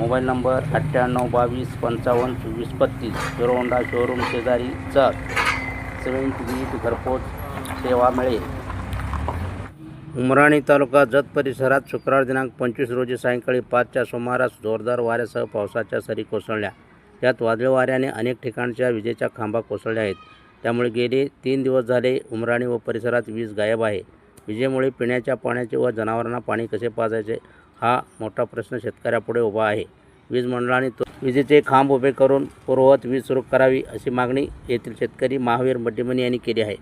Mobile number अठ्ठ्याण्णव बावीस पंचावन्न चोवीस पस्तीस. हिरो होंडा शोरूम शेजारी चक सेवन वीज घरपोच सेवा मिळेल. उमराणी तालुका जत परिसरात शुक्रवार दिनांक पंचवीस रोजी सायंकाळी पाचच्या सुमारास जोरदार वाऱ्यासह पावसाच्या सरी कोसळल्या. यात वादळी वाऱ्याने अनेक ठिकाणच्या विजेच्या खांबा कोसळल्या आहेत. त्यामुळे गेले तीन दिवस झाले उमराणी व परिसरात वीज गायब आहे. विजेमुळे पिण्याच्या पाण्याचे व जनावरांना पाणी कसे पाजायचे? हा मोठा प्रश्न शेतकऱ्यापुढे उभा आहे. वीज मंडळाने तो विजेचे खांब उभे करून पूर्ववत वीज सुरू करावी अशी मागणी येथील शेतकरी महावीर मड्डीमनी यांनी केली आहे.